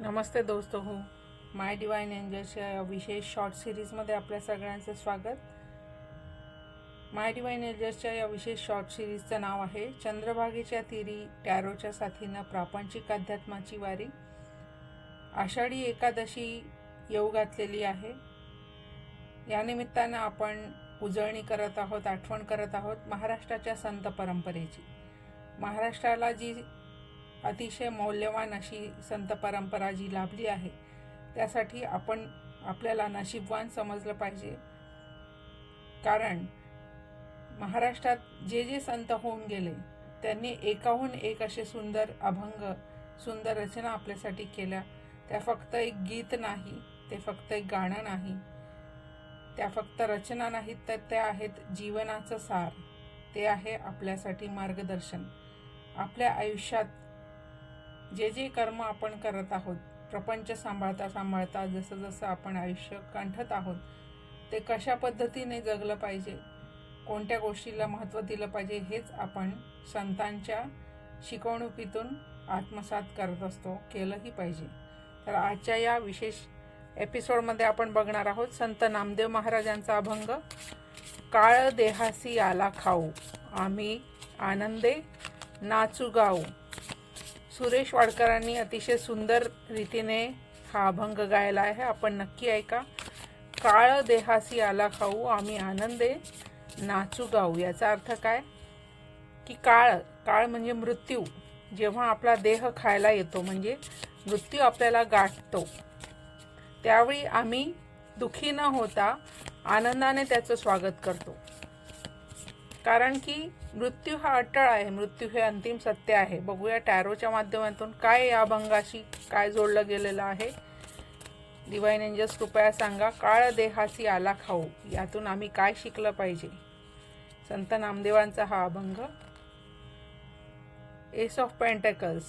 नमस्ते दोस्त हो। माय डिवाइन एंजल्सच्या या विशेष शॉर्ट सिरीजमध्ये आपल्या सगळ्यांचं स्वागत. माय डिवाइन एंजल्सच्या या विशेष शॉर्ट सिरीजचं नाव आहे चंद्रभागेच्या तिरी टॅरोच्या साथीनं प्रापंचिक अध्यात्माची वारी. आषाढी एकादशी येऊ घातलेली आहे. या निमित्तानं आपण उजळणी करत आहोत आठवण करत आहोत महाराष्ट्राच्या संत परंपरेची. महाराष्ट्राला जी अतिशय मौल्यवान अशी संत परंपरा जी लाभली आहे त्यासाठी आपण आपल्याला नशीबवान समजलं पाहिजे. कारण महाराष्ट्रात जे जे संत होऊन गेले त्यांनी एकाहून एक असे सुंदर अभंग सुंदर रचना आपल्यासाठी केल्या. त्या फक्त एक गीत नाही ते फक्त एक गाणं नाही. त्या फक्त रचना नाहीत तर त्या आहेत जीवनाचं सार. ते आहे आपल्यासाठी मार्गदर्शन. आपल्या आयुष्यात जे जे कर्म आपण करत आहोत प्रपंच सांभाळता सांभाळता जसं जसं आपण आयुष्य कंठत आहोत ते कशा पद्धतीने जगलं पाहिजे कोणत्या गोष्टीला महत्त्व दिलं पाहिजे हेच आपण संतांच्या शिकवणुकीतून आत्मसात करत असतो केलंही पाहिजे. तर आजच्या या विशेष एपिसोडमध्ये आपण बघणार आहोत संत नामदेव महाराजांचा अभंग काळ देहासी आला खाऊ आम्ही आनंदे नाचू गाऊ. सुरेश वाडकरांनी अतिशय सुंदर रीतीने हा अभंग गायला आहे. आपण नक्की ऐका. काळ देहासी आला खाऊ आम्ही आनंदे नाचू गाऊ. याचा अर्थ काय? की काळ काळ म्हणजे मृत्यू. जेव्हा आपला देह खायला येतो म्हणजे मृत्यू आपल्याला गाठतो. त्यावेळी आम्ही दुखी न होता आनंदाने त्याचं स्वागत करतो. कारण की मृत्यू हा अटळ आहे मृत्यू हे अंतिम सत्य आहे. बघूया टॅरोच्या माध्यमातून काय या अभंगाशी काय जोडलं गेलेलं आहे. डिवाईन एंजल्स कृपया सांगा काळ देहासी आला खाऊ यातून आम्ही काय शिकलं पाहिजे? संत नामदेवांचा हा अभंग. एस ऑफ पेंटेकल्स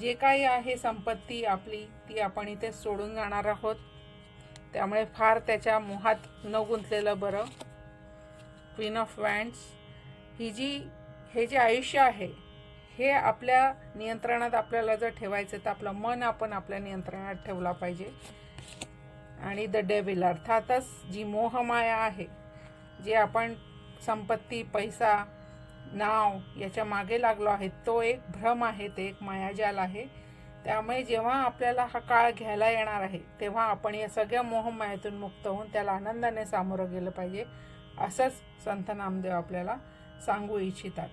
जे काही आहे संपत्ती आपली ती आपण इथे सोडून जाणार आहोत. त्यामुळे फार त्याच्या मोहात न गुंतलेलं बरं. क्वीन ऑफ वँड्स ही जी हे जे आयुष्य आहे हे आपल्या नियंत्रणात आपल्याला जर ठेवायचं तर आपलं मन आपण आपल्या नियंत्रणात ठेवला पाहिजे. आणि द डेविल अर्थातच जी मोहमाया आहे जे आपण संपत्ती पैसा नाव याच्या मागे लागलो आहे तो एक भ्रम आहे ते एक मायाजाल आहे. त्यामुळे जेव्हा आपल्याला हा काळ घ्यायला येणार आहे तेव्हा आपण या सगळ्या मोहमायातून मुक्त होऊन त्याला आनंदाने सामोरं गेलं पाहिजे. असंच संत नामदेव आपल्याला सांगू इच्छितात.